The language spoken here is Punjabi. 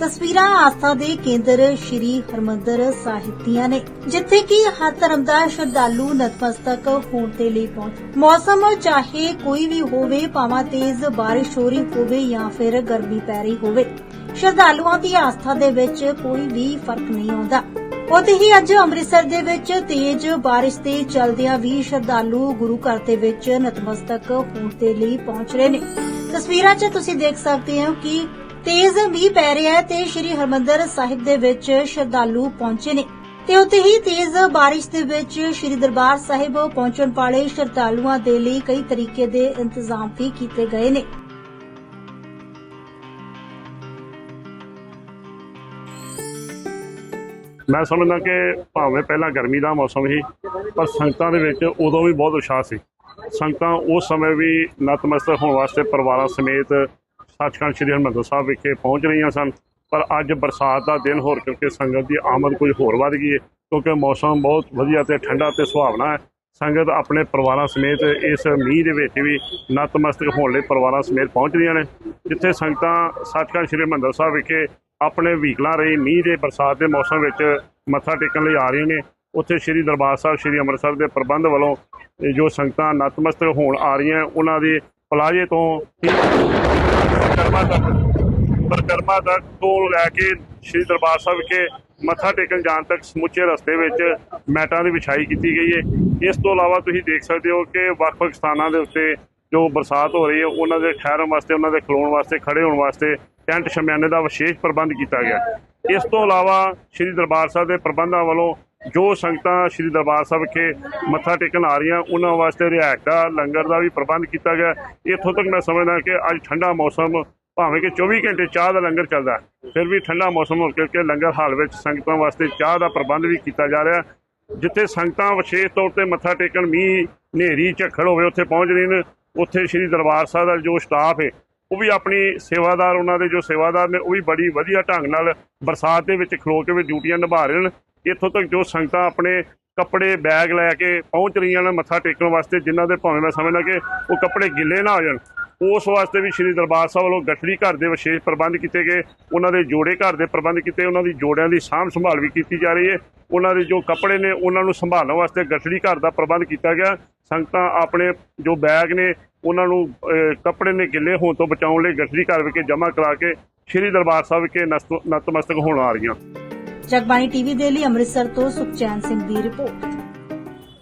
ਤਸਵੀਰਾਂ ਆਸਥਾ ਦੇ ਕੇਂਦਰ ਸ਼੍ਰੀ ਹਰਮੰਦਰ ਸਾਹਿਬ ਦੀਆਂ ਨੇ, ਜਿੱਥੇ ਕਿ ਹਰ ਧਰਮ ਦਾ ਸ਼ਰਧਾਲੂ ਨਤਮਸਤਕ ਹੋਣ ਦੇ ਲਈ ਪਹੁੰਚ। ਮੌਸਮ ਚਾਹੇ ਕੋਈ ਵੀ ਹੋਵੇ, ਭਾਵੇਂ ਤੇਜ਼ ਬਾਰਿਸ਼ ਹੋ ਰਹੀ ਹੋਵੇ ਜਾਂ ਫਿਰ ਗਰਮੀ ਪੈ ਰਹੀ ਹੋਵੇ, ਸ਼ਰਧਾਲੂਆਂ ਦੀ ਆਸਥਾ ਦੇ ਵਿੱਚ ਕੋਈ ਵੀ ਫ਼ਰਕ ਨਹੀਂ ਆਉਂਦਾ। ਉੱਥੇ ਹੀ ਅੱਜ ਅੰਮ੍ਰਿਤਸਰ ਦੇ ਵਿੱਚ ਤੇਜ਼ ਬਾਰਿਸ਼ ਦੇ ਚਲਦਿਆਂ ਵੀ ਸ਼ਰਧਾਲੂ ਗੁਰੂ ਘਰ ਦੇ ਵਿੱਚ ਨਤਮਸਤਕ ਹੋਣ ਦੇ ਲਈ ਪਹੁੰਚ ਰਹੇ ਨੇ। ਤਸਵੀਰਾਂ 'ਚ ਤੁਸੀਂ ਦੇਖ ਸਕਦੇ ਹੋ ਕਿ ਤੇਜ਼ ਮੀਂਹ ਪੈ ਰਿਹਾ ਹੈ ਤੇ ਸ਼੍ਰੀ ਹਰਮੰਦਰ ਸਾਹਿਬ ਦੇ ਵਿੱਚ ਸ਼ਰਧਾਲੂ ਪਹੁੰਚੇ ਨੇ। ਤੇ ਉੱਥੇ ਹੀ ਤੇਜ਼ ਬਾਰਿਸ਼ ਦੇ ਵਿੱਚ ਸ਼੍ਰੀ ਦਰਬਾਰ ਸਾਹਿਬ ਪਹੁੰਚਣ ਵਾਲੇ ਸ਼ਰਧਾਲੂਆਂ ਦੇ ਲਈ ਕਈ ਤਰੀਕੇ ਦੇ ਇੰਤਜ਼ਾਮ ਵੀ ਕੀਤੇ ਗਏ ਨੇ। ਮੈਂ ਸਮਝਦਾ ਕਿ ਭਾਵੇਂ ਪਹਿਲਾਂ ਗਰਮੀ ਦਾ ਮੌਸਮ ਸੀ, ਪਰ ਸੰਗਤਾਂ ਦੇ ਵਿੱਚ ਉਦੋਂ ਵੀ ਬਹੁਤ ਉਤਸ਼ਾਹ ਸੀ। ਸੰਗਤਾਂ ਉਸ ਸਮੇਂ ਵੀ ਨਤਮਸਤਕ ਹੋਣ ਵਾਸਤੇ ਪਰਿਵਾਰਾਂ ਸਮੇਤ ਸੱਚਖੰਡ ਸ੍ਰੀ ਹਰਿਮੰਦਰ ਸਾਹਿਬ ਵਿਖੇ ਪਹੁੰਚ ਰਹੀਆਂ ਸਨ। ਪਰ ਅੱਜ ਬਰਸਾਤ ਦਾ ਦਿਨ ਹੋਰ ਕਰਕੇ ਸੰਗਤ ਦੀ ਆਮਦ ਕੁਝ ਹੋਰ ਵੱਧ ਗਈ ਹੈ, ਕਿਉਂਕਿ ਮੌਸਮ ਬਹੁਤ ਵਧੀਆ ਤੇ ਠੰਡਾ ਤੇ ਸੁਹਾਵਣਾ ਹੈ। ਸੰਗਤ ਆਪਣੇ ਪਰਿਵਾਰਾਂ ਸਮੇਤ ਇਸ ਮੀਂਹ ਦੇ ਵਿੱਚ ਵੀ ਨਤਮਸਤਕ ਹੋਣ ਲਈ ਪਰਿਵਾਰਾਂ ਸਮੇਤ ਪਹੁੰਚ ਰਹੀਆਂ ਨੇ। ਜਿੱਥੇ ਸੰਗਤਾਂ ਸੱਚਖੰਡ ਸ੍ਰੀ ਹਰਿਮੰਦਰ ਸਾਹਿਬ ਵਿਖੇ ਆਪਣੇ ਵਹੀਕਲਾਂ ਰਹੀ ਮੀਂਹ ਦੇ ਬਰਸਾਤ ਦੇ ਮੌਸਮ ਵਿੱਚ ਮੱਥਾ ਟੇਕਣ ਲਈ ਆ ਰਹੀਆਂ ਨੇ। ਉੱਥੇ ਸ੍ਰੀ ਦਰਬਾਰ ਸਾਹਿਬ, ਸ੍ਰੀ ਅੰਮ੍ਰਿਤਸਰ ਦੇ ਪ੍ਰਬੰਧ ਵੱਲੋਂ ਜੋ ਸੰਗਤਾਂ ਨਤਮਸਤਕ ਹੋਣ ਆ ਰਹੀਆਂ, ਉਹਨਾਂ ਦੇ ਪਲਾਜੇ ਤੋਂ ਪਰਿਕਰਮਾ ਤੱਕ ਪਰਿਕਰਮਾ ਤੱਕ ਤੋਂ ਲੈ ਕੇ ਸ੍ਰੀ ਦਰਬਾਰ ਸਾਹਿਬ ਵਿਖੇ ਮੱਥਾ ਟੇਕਣ ਜਾਣ ਤੱਕ ਸਮੁੱਚੇ ਰਸਤੇ ਵਿੱਚ ਮੈਟਾਂ ਦੀ ਵਿਛਾਈ ਕੀਤੀ ਗਈ ਹੈ। ਇਸ ਤੋਂ ਇਲਾਵਾ ਤੁਸੀਂ ਦੇਖ ਸਕਦੇ ਹੋ ਕਿ ਵੱਖ-ਵੱਖ ਸਥਾਨਾਂ ਦੇ ਉੱਤੇ ਜੋ ਬਰਸਾਤ ਹੋ ਰਹੀ ਹੈ, ਉਹਨਾਂ ਦੇ ਠਹਿਰਨ ਵਾਸਤੇ, ਉਹਨਾਂ ਦੇ ਖਲੋਣ ਵਾਸਤੇ ਖੜੇ ਹੋਣ ਵਾਸਤੇ ਟੈਂਟ ਸ਼ਮਿਆਨੇ ਦਾ ਵਿਸ਼ੇਸ਼ ਪ੍ਰਬੰਧ ਕੀਤਾ ਗਿਆ। ਇਸ ਤੋਂ ਇਲਾਵਾ ਸ੍ਰੀ ਦਰਬਾਰ ਸਾਹਿਬ ਦੇ ਪ੍ਰਬੰਧਾਂ ਵੱਲੋਂ ਜੋ ਸੰਗਤਾਂ ਸ੍ਰੀ ਦਰਬਾਰ ਸਾਹਿਬ ਵਿਖੇ ਮੱਥਾ ਟੇਕਣ ਆ ਰਹੀਆਂ, ਉਹਨਾਂ ਵਾਸਤੇ ਰਿਹਾਇਸ਼ ਦਾ, ਲੰਗਰ ਦਾ ਵੀ ਪ੍ਰਬੰਧ ਕੀਤਾ ਗਿਆ। ਇੱਥੋਂ ਤੱਕ ਮੈਂ ਸਮਝਦਾ ਕਿ ਅੱਜ ਠੰਡਾ ਮੌਸਮ, ਭਾਵੇਂ ਕਿ 24 ਘੰਟੇ ਚਾਹ ਦਾ ਲੰਗਰ ਚੱਲਦਾ ਫਿਰ ਵੀ ਠੰਡਾ ਮੌਸਮ ਹੋ ਕਰਕੇ ਲੰਗਰ ਹਾਲ ਵਿੱਚ ਸੰਗਤਾਂ ਵਾਸਤੇ ਚਾਹ ਦਾ ਪ੍ਰਬੰਧ ਵੀ ਕੀਤਾ ਜਾ ਰਿਹਾ ਜਿੱਥੇ ਸੰਗਤਾਂ ਵਿਸ਼ੇਸ਼ ਤੌਰ ਤੇ ਮੱਥਾ ਟੇਕਣ, ਮੀਂਹ, ਹਨੇਰੀ, ਝੱਖੜ ਹੋਵੇ, ਉੱਥੇ ਪਹੁੰਚ ਰਹੇ ਨੇ, ਉੱਥੇ ਸ੍ਰੀ ਦਰਬਾਰ ਸਾਹਿਬ ਦਾ ਜੋ ਸਟਾਫ ਹੈ, ਉਹ ਵੀ ਆਪਣੀ ਸੇਵਾਦਾਰ, ਉਹਨਾਂ ਦੇ ਜੋ ਸੇਵਾਦਾਰ ਨੇ, ਉਹ ਵੀ ਬੜੀ ਵਧੀਆ ਢੰਗ ਨਾਲ ਬਰਸਾਤ ਦੇ ਵਿੱਚ ਖਲੋ ਕੇ ਵੀ ਡਿਊਟੀਆਂ ਨਿਭਾ ਰਹੇ ਨੇ। ਇੱਥੋਂ ਤੱਕ ਜੋ ਸੰਗਤਾਂ ਆਪਣੇ ਕੱਪੜੇ, ਬੈਗ ਲੈ ਕੇ ਪਹੁੰਚ ਰਹੀਆਂ ਨੇ ਮੱਥਾ ਟੇਕਣ ਵਾਸਤੇ, ਜਿਨ੍ਹਾਂ ਦੇ ਭਾਵੇਂ ਮੈਂ ਸਮਝਦਾ ਕਿ ਉਹ ਕੱਪੜੇ ਗਿੱਲੇ ਨਾ ਹੋ ਜਾਣ, ਉਸ ਵਾਸਤੇ ਵੀ ਸ੍ਰੀ ਦਰਬਾਰ ਸਾਹਿਬ ਵੱਲੋਂ ਗੱਠੜੀ ਘਰ ਦੇ ਵਿਸ਼ੇਸ਼ ਪ੍ਰਬੰਧ ਕੀਤੇ ਗਏ, ਉਹਨਾਂ ਦੇ ਜੋੜੇ ਘਰ ਦੇ ਪ੍ਰਬੰਧ ਕੀਤੇ, ਉਹਨਾਂ ਦੀ ਜੋੜਿਆਂ ਦੀ ਸਾਂਭ ਸੰਭਾਲ ਵੀ ਕੀਤੀ ਜਾ ਰਹੀ ਹੈ, ਉਹਨਾਂ ਦੇ ਜੋ ਕੱਪੜੇ ਨੇ, ਉਹਨਾਂ ਨੂੰ ਸੰਭਾਲਣ ਵਾਸਤੇ ਗੱਠੜੀ ਘਰ ਦਾ ਪ੍ਰਬੰਧ ਕੀਤਾ ਗਿਆ, ਸੰਗਤਾਂ ਆਪਣੇ ਜੋ ਬੈਗ ਨੇ, ਉਹਨਾਂ ਨੂੰ ਕੱਪੜੇ ਨੇ ਗਿੱਲੇ ਹੋਣ ਤੋਂ ਬਚਾਉਣ ਲਈ ਗੱਠੜੀ ਘਰ ਵਿਖੇ ਜਮ੍ਹਾਂ ਕਰਾ ਕੇ ਸ੍ਰੀ ਦਰਬਾਰ ਸਾਹਿਬ ਵਿਖੇ ਨਸਤ- ਨਤਮਸਤਕ ਹੋਣ ਆ ਰਹੀਆਂ। ਜਗਬਾਣੀ ਟੀਵੀ ਦੇ ਲਈ ਅੰਮ੍ਰਿਤਸਰ ਤੋਂ ਸੁਖਚੈਨ ਸਿੰਘ ਦੀ ਰਿਪੋਰਟ।